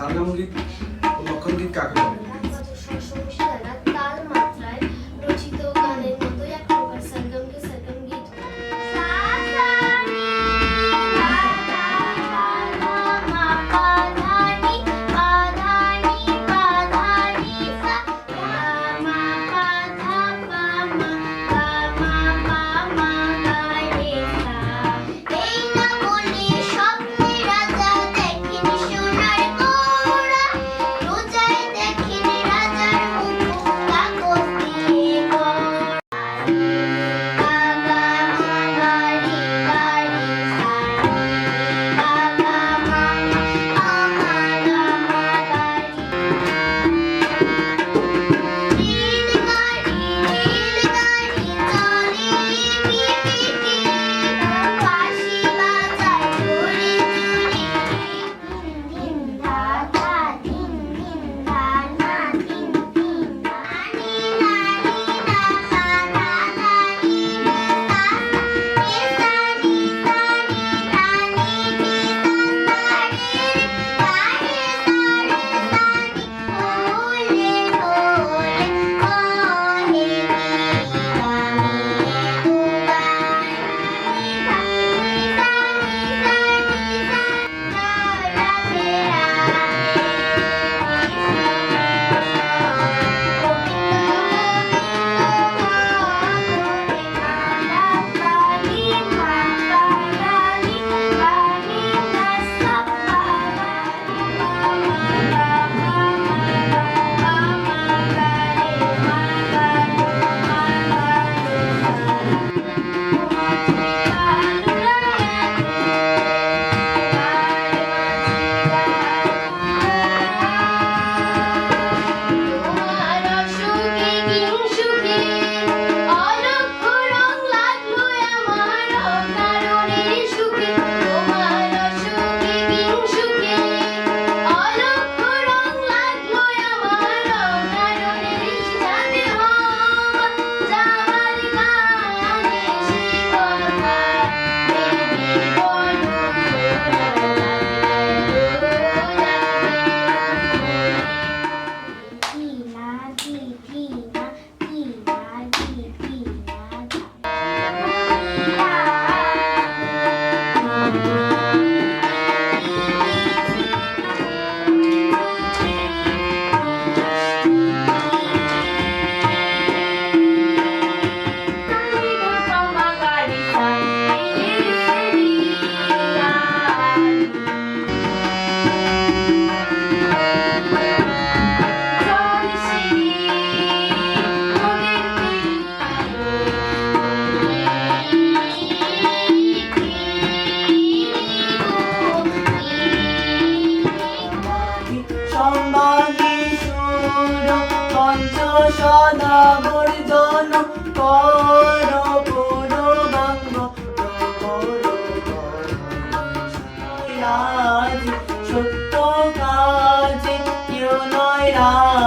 তার নাম গীত লক্ষণ গীত কাকে বলে পঞ্চ সদা বর্জন কর পুরবাঙ্গ সত্য কাজ কেউ নয় রাজ।